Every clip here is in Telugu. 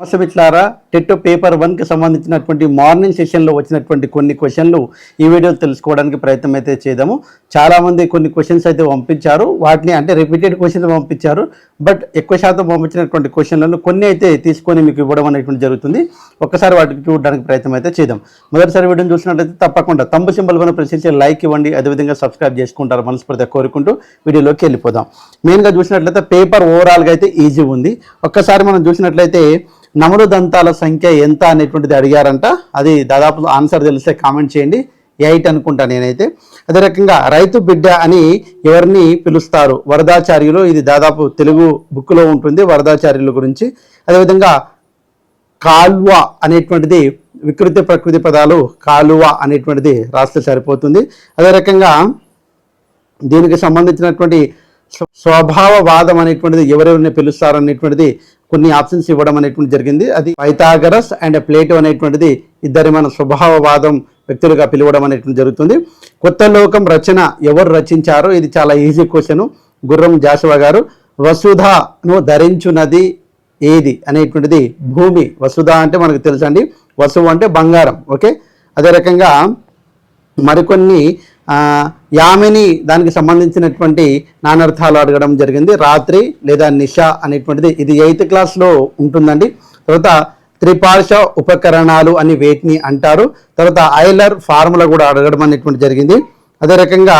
నమస్తే మిత్రులారా టెట్ పేపర్ వన్కి సంబంధించినటువంటి మార్నింగ్ సెషన్లో వచ్చినటువంటి కొన్ని క్వశ్చన్లు ఈ వీడియోలో తెలుసుకోవడానికి ప్రయత్నం అయితే చేద్దాము. చాలామంది కొన్ని క్వశ్చన్స్ అయితే పంపించారు. వాటిని అంటే రిపీటెడ్ క్వశ్చన్స్ పంపించారు. బట్ ఎక్కువ శాతం పంపించినటువంటి క్వశ్చన్లను కొన్ని అయితే తీసుకొని మీకు ఇవ్వడం అనేటువంటి జరుగుతుంది. ఒక్కసారి వాటికి చూడడానికి ప్రయత్నం అయితే చేద్దాం. మొదటిసారి వీడియోని చూసినట్లయితే తప్పకుండా తంబు సింబల్ పైన ప్రశ్నించే లైక్ ఇవ్వండి. అదేవిధంగా సబ్స్క్రైబ్ చేసుకుంటారు మనస్ఫూర్తిగా కోరుకుంటూ వీడియోలోకి వెళ్ళిపోదాం. మెయిన్గా చూసినట్లయితే పేపర్ ఓవరాల్గా అయితే ఈజీ ఉంది. ఒక్కసారి మనం చూసినట్లయితే నమలు దంతాల సంఖ్య ఎంత అనేటువంటిది అడిగారంట. అది దాదాపు ఆన్సర్ తెలిస్తే కామెంట్ చేయండి. ఎయిట్ అనుకుంటా నేనైతే. అదే రకంగా రైతు బిడ్డ అని ఎవరిని పిలుస్తారు? వరదాచార్యులు ఇది దాదాపు తెలుగు బుక్లో ఉంటుంది వరదాచార్యుల గురించి. అదేవిధంగా కాల్వ అనేటువంటిది వికృతి ప్రకృతి పదాలు కాలువ అనేటువంటిది రాస్తే సరిపోతుంది. అదే రకంగా దీనికి సంబంధించినటువంటి స్వభావవాదం అనేటువంటిది ఎవరెవరిని పిలుస్తారు అనేటువంటిది కొన్ని ఆప్షన్స్ ఇవ్వడం అనేటువంటి జరిగింది. అది పైథాగరస్ అండ్ ప్లేటో అనేటువంటిది ఇద్దరి మన స్వభావవాదం వ్యక్తులుగా పిలవడం అనేటువంటి జరుగుతుంది. కొత్త లోకం రచన ఎవరు రచించారో ఇది చాలా ఈజీ క్వశ్చన్ గుర్రం జాషువా గారు వసుధను ధరించున్నది ఏది? అనేటువంటిది భూమి. వసుధ అంటే మనకు తెలుసండి. వసువు అంటే బంగారం. ఓకే? అదే రకంగా మరికొన్ని యామిని దానికి సంబంధించినటువంటి నానర్థాలు అడగడం జరిగింది. రాత్రి లేదా నిష అనేటువంటిది ఇది ఎయిత్ క్లాస్లో ఉంటుందండి. తర్వాత త్రిపార్శ్వ ఉపకరణాలు అని వేటిని అంటారు. తర్వాత ఐలర్ ఫార్ములా కూడా అడగడం అనేటువంటి జరిగింది. అదే రకంగా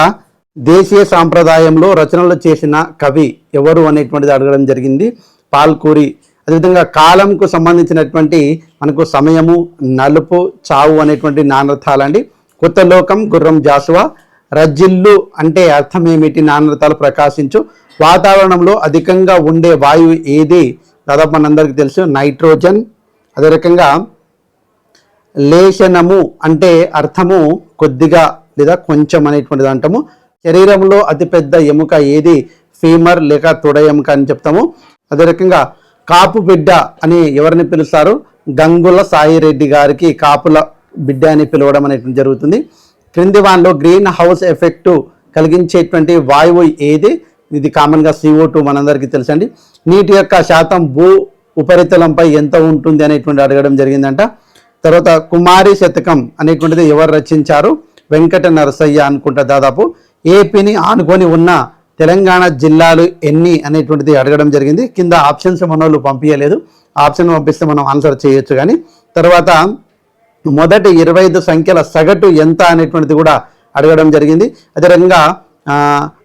దేశీయ సాంప్రదాయంలో రచనలు చేసిన కవి ఎవరు అనేటువంటిది అడగడం జరిగింది. పాల్కూరి. అదేవిధంగా కాలంకు సంబంధించినటువంటి మనకు సమయము నలుపు చావు అనేటువంటి నానర్థాలండి. కొత్త లోకం గుర్రం జాసువా. రజ్జిల్లు అంటే అర్థం ఏమిటి నానర్థాలు ప్రకాశించు. వాతావరణంలో అధికంగా ఉండే వాయువు ఏది? దాదాపు మనందరికీ తెలుసు. నైట్రోజన్ అదే రకంగా లేశనము అంటే అర్థము కొద్దిగా లేదా కొంచెం అనేటువంటిది అంటాము శరీరంలో అతిపెద్ద ఎముక ఏది? ఫీమర్ లేక తొడ ఎముక అని చెప్తాము. అదే రకంగా కాపు బిడ్డ అని ఎవరిని పిలుస్తారు? గంగుల సాయిరెడ్డి గారికి కాపుల బిడ్డ అని పిలవడం అనేటువంటి జరుగుతుంది. క్రింది వాన్లో గ్రీన్ హౌస్ ఎఫెక్టు కలిగించేటువంటి వాయువు ఏది? ఇది కామన్గా సిఓ టూ మనందరికీ తెలుసండి. నీటి యొక్క శాతం భూ ఉపరితలంపై ఎంత ఉంటుంది అనేటువంటి అడగడం జరిగిందంట. తర్వాత కుమారి శతకం అనేటువంటిది ఎవరు రచించారు? వెంకట నరసయ్య అనుకుంటా దాదాపు. ఏపీని ఆనుకొని ఉన్న తెలంగాణ జిల్లాలు ఎన్ని అనేటువంటిది అడగడం జరిగింది. కింద ఆప్షన్స్ మన వాళ్ళు పంపించలేదు ఆప్షన్ పంపిస్తే మనం ఆన్సర్ చేయొచ్చు కానీ. తర్వాత మొదటి ఇరవై ఐదు సంఖ్యల సగటు ఎంత అనేటువంటిది కూడా అడగడం జరిగింది. అదే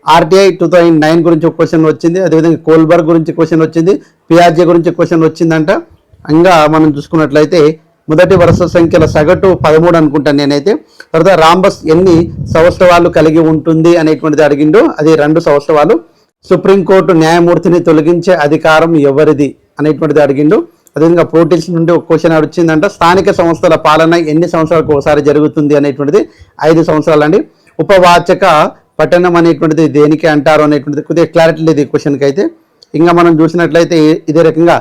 ఆర్టీఐ టూ థౌజండ్ నైన్ గురించి ఒక క్వశ్చన్ వచ్చింది అదేవిధంగా కోల్బర్గ్ గురించి క్వశ్చన్ వచ్చింది పిఆర్జే గురించి క్వశ్చన్ వచ్చిందంట. ఇంకా మనం చూసుకున్నట్లయితే మొదటి వరుస సంఖ్యల సగటు పదమూడు అనుకుంటాను నేనైతే. తర్వాత రాంబస్ ఎన్ని సంవత్సరాలు కలిగి ఉంటుంది అనేటువంటిది అడిగిండు. అది రెండు సంవత్సరాలు సుప్రీంకోర్టు న్యాయమూర్తిని తొలగించే అధికారం ఎవరిది అనేటువంటిది అడిగిండు. అదేవిధంగా పోటీస్ నుండి ఒక క్వశ్చన్ వచ్చిందంట స్థానిక సంస్థల పాలన ఎన్ని సంవత్సరాలకు ఒకసారి జరుగుతుంది అనేటువంటిది. ఐదు సంవత్సరాలు అండి ఉపవాచక పట్టణం అనేటువంటిది దేనికి అంటారు అనేటువంటిది కొద్దిగా క్లారిటీ లేదు ఈ క్వశ్చన్కి అయితే. ఇంకా మనం చూసినట్లయితే ఇదే రకంగా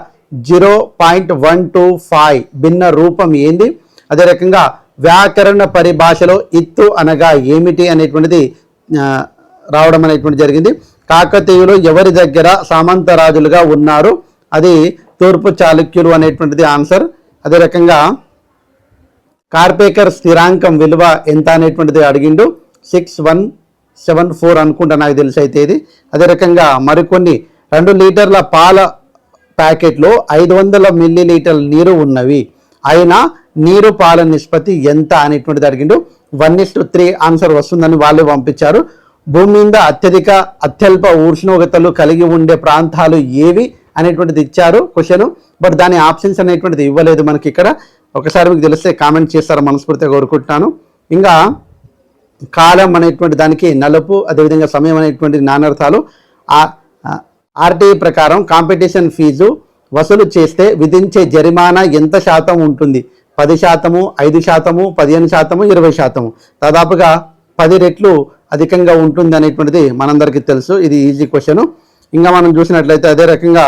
zero point one two five భిన్న రూపం ఏంది? అదే రకంగా వ్యాకరణ పరిభాషలో ఇత్తు అనగా ఏమిటి అనేటువంటిది రావడం అనేటువంటి జరిగింది. కాకతీయులు ఎవరి దగ్గర సామంతరాజులుగా ఉన్నారు? అది తూర్పు చాళుక్యులు అనేటువంటిది ఆన్సర్ అదే రకంగా కార్పేకర్ స్థిరాంకం విలువ ఎంత అనేటువంటిది అడిగిండు? సిక్స్ వన్ సెవెన్ ఫోర్ అనుకుంటా నాకు తెలిసి అయితే ఇది. అదే రకంగా మరికొన్ని రెండు లీటర్ల పాల ప్యాకెట్లో ఐదు వందల మిల్లీ లీటర్ల నీరు ఉన్నవి. అయినా నీరు పాల నిష్పత్తి ఎంత అనేటువంటిది అడిగిండు one is to three answer వస్తుందని వాళ్ళు పంపించారు. భూమి మీద అత్యధిక అత్యల్ప ఉష్ణోగ్రతలు కలిగి ఉండే ప్రాంతాలు ఏవి అనేటువంటిది ఇచ్చారు క్వశ్చన్. బట్ దాని ఆప్షన్స్ అనేటువంటిది ఇవ్వలేదు మనకి ఇక్కడ. ఒకసారి మీకు తెలిస్తే కామెంట్ చేస్తారు మనస్ఫూర్తిగా కోరుకుంటున్నాను. ఇంకా కాలం అనేటువంటి దానికి నలుపు అదేవిధంగా సమయం అనేటువంటి నానర్థాలు ఆర్టీఐ ప్రకారం కాంపిటీషన్ ఫీజు వసూలు చేస్తే విధించే జరిమానా ఎంత శాతం ఉంటుంది? పది శాతము ఐదు శాతము పదిహేను శాతము ఇరవై శాతము. దాదాపుగా పది రెట్లు అధికంగా ఉంటుంది అనేటువంటిది మనందరికీ తెలుసు. ఇది ఈజీ క్వశ్చన్. ఇంకా మనం చూసినట్లయితే అదే రకంగా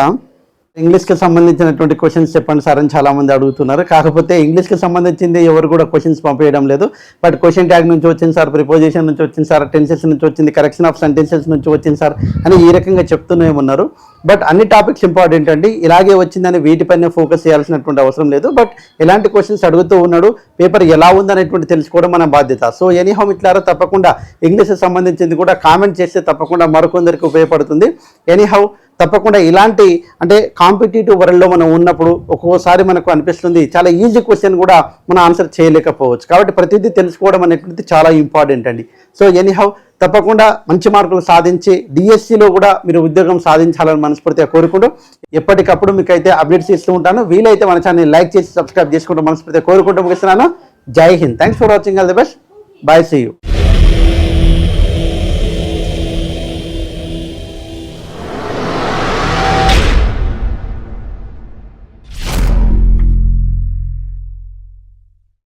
ఇంగ్లీష్కి సంబంధించినటువంటి క్వశ్చన్స్ చెప్పండి సార్ అని చాలా మంది అడుగుతున్నారు. కాకపోతే ఇంగ్లీష్కి సంబంధించింది ఎవరు కూడా క్వశ్చన్స్ పంపించడం లేదు. బట్ క్వశ్చన్ ట్యాగ్ నుంచి వచ్చింది సార్ ప్రిపోజిషన్ నుంచి వచ్చింది సార్ టెన్సెస్ నుంచి వచ్చింది కరెక్షన్ ఆఫ్ సెంటెన్సెస్ నుంచి వచ్చింది సార్ అని ఈ రకంగా చెప్తూనే ఉన్నారు. బట్ అన్ని టాపిక్స్ ఇంపార్టెంట్ అండి. ఇలాగే వచ్చిందని వీటిపైన ఫోకస్ చేయాల్సినటువంటి అవసరం లేదు. బట్ ఎలాంటి క్వశ్చన్స్ అడుగుతూ ఉన్నాడు పేపర్ ఎలా ఉందనేటువంటి తెలుసుకోవడం మన బాధ్యత. సో ఎనీహౌ ఇట్లారో తప్పకుండా ఇంగ్లీష్ సంబంధించింది కూడా కామెంట్ చేస్తే తప్పకుండా మరికొందరికి ఉపయోగపడుతుంది. ఎనీహౌ తప్పకుండా ఇలాంటి అంటే కాంపిటేటివ్ వరల్డ్లో మనం ఉన్నప్పుడు ఒక్కోసారి మనకు అనిపిస్తుంది చాలా ఈజీ క్వశ్చన్ కూడా మనం ఆన్సర్ చేయలేకపోవచ్చు. కాబట్టి ప్రతిదీ తెలుసుకోవడం అనేటువంటిది చాలా ఇంపార్టెంట్ అండి. సో ఎనీహౌ తప్పకుండా మంచి మార్కులు సాధించి డిఎస్సిలో కూడా మీరు ఉద్యోగం సాధించాలని మనస్ఫూర్తిగా కోరుకుంటూ ఎప్పటికప్పుడు మీకు అయితే అప్డేట్స్ ఇస్తూ ఉంటాను. వీలైతే మన ఛానల్ లైక్ చేసి సబ్స్క్రైబ్ చేసుకుంటూ మనస్ఫూర్తిగా కోరుకుంటూ ముగిస్తున్నాను. Jai Hind. Thanks for watching all the best bye see you